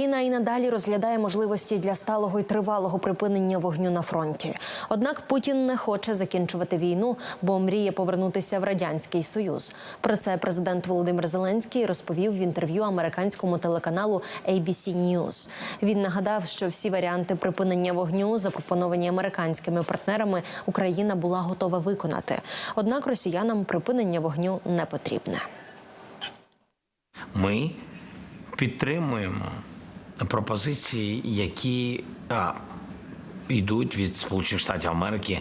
Україна і надалі розглядає можливості для сталого і тривалого припинення вогню на фронті. Однак Путін не хоче закінчувати війну, бо мріє повернутися в радянський союз. Про це президент Володимир Зеленський розповів в інтерв'ю американському телеканалу ABC News. Він нагадав, що всі варіанти припинення вогню, запропоновані американськими партнерами, Україна була готова виконати. Однак росіянам припинення вогню не потрібне. Ми підтримуємо пропозиції, які а, йдуть від Сполучених Штатів Америки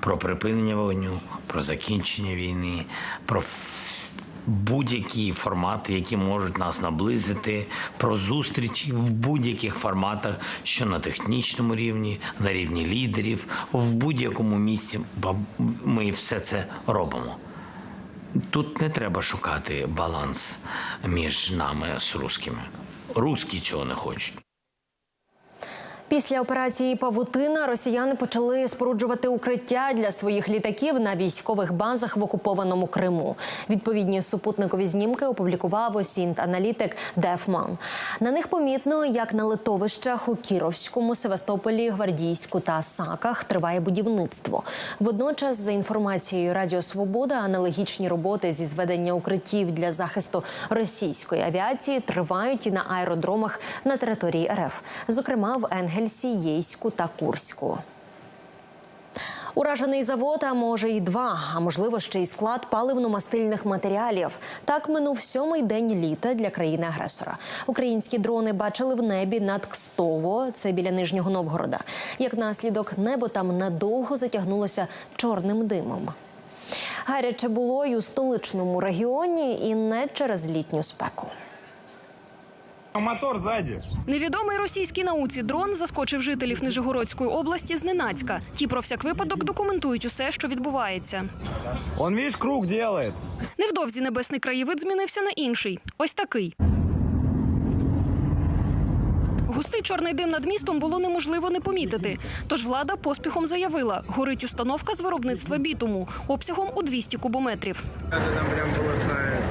про припинення вогню, про закінчення війни, про будь-які формати, які можуть нас наблизити, про зустрічі в будь-яких форматах, що на технічному рівні, на рівні лідерів, в будь-якому місці. Ми все це робимо. Тут не треба шукати баланс між нами з русскими. Русські цього не хочуть. Після операції Павутина росіяни почали споруджувати укриття для своїх літаків на військових базах в окупованому Криму. Відповідні супутникові знімки опублікував осінт-аналітик Дефман. На них помітно, як на литовищах у Кіровському, Севастополі, Гвардійську та Саках триває будівництво. Водночас, за інформацією Радіо Свобода, аналогічні роботи зі зведення укриттів для захисту російської авіації тривають і на аеродромах на території РФ, зокрема в Енгельсі, та Курську. Уражений завод, а може і два, а можливо ще й склад паливно-мастильних матеріалів. Так минув сьомий день літа для країни-агресора. Українські дрони бачили в небі над Кстово, це біля Нижнього Новгорода. Як наслідок, небо там надовго затягнулося чорним димом. Гаряче було й у столичному регіоні, і не через літню спеку. Мотор сзади. Невідомий російській науці дрон заскочив жителів Нижегородської області зненацька. Ті про всяк випадок документують усе, що відбувається. Он, видишь, круг делает. Невдовзі небесний краєвид змінився на інший. Ось такий. Густий чорний дим над містом було неможливо не помітити. Тож влада поспіхом заявила, горить установка з виробництва бітуму обсягом у 200 кубометрів. Это там прям полыхает.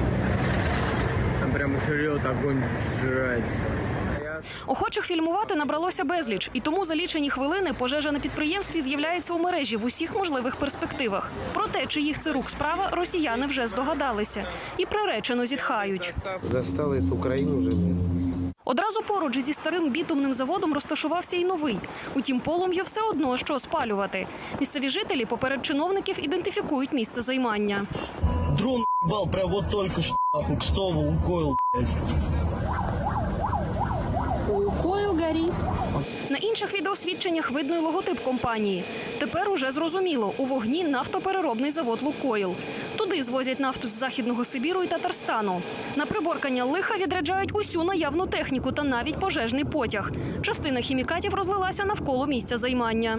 Там прям жрет, огонь сжирается. Охочих фільмувати набралося безліч, і тому за лічені хвилини пожежа на підприємстві з'являється у мережі в усіх можливих перспективах. Про те, чи їх це рук справа, росіяни вже здогадалися і приречено зітхають. Застали эту Украину уже. Одразу поруч зі старим бітумним заводом розташувався й новий. Утім, полум'я все одно що спалювати. Місцеві жителі поперед чиновників ідентифікують місце займання. Дрон ебал прям вот только что нахуй к стову укоил, блядь. На інших відеосвідченнях видно й логотип компанії. Тепер уже зрозуміло, у вогні нафтопереробний завод Лукойл. Туди звозять нафту з західного Сибіру і Татарстану. На приборкання лиха відряджають усю наявну техніку та навіть пожежний потяг. Частина хімікатів розлилася навколо місця займання.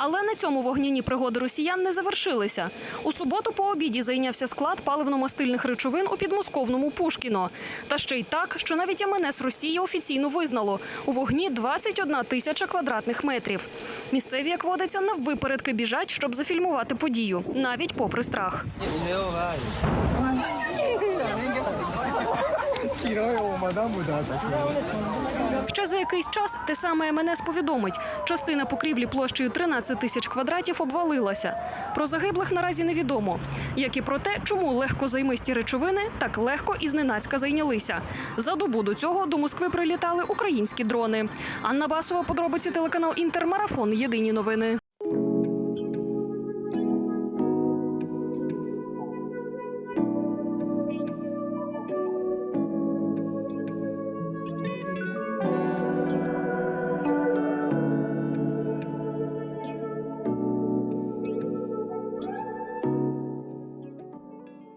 Але на цьому вогняні пригоди росіян не завершилися. У суботу по обіді зайнявся склад паливно-мастильних речовин у підмосковному Пушкіно. Та ще й так, що навіть МНС Росії офіційно визнало у вогні 21 тисяча квадратних метрів. Місцеві, як водиться, наввипередки біжать, щоб зафільмувати подію, навіть попри страх. Ще за якийсь час те саме МНС повідомить, частина покрівлі площею 13 тисяч квадратів обвалилася. Про загиблих наразі невідомо, як і про те, чому легко займисті речовини так легко і зненацька зайнялися. За добу до цього до Москви прилітали українські дрони. Анна Басова, подробиці телеканал Інтермарафон. Єдині новини.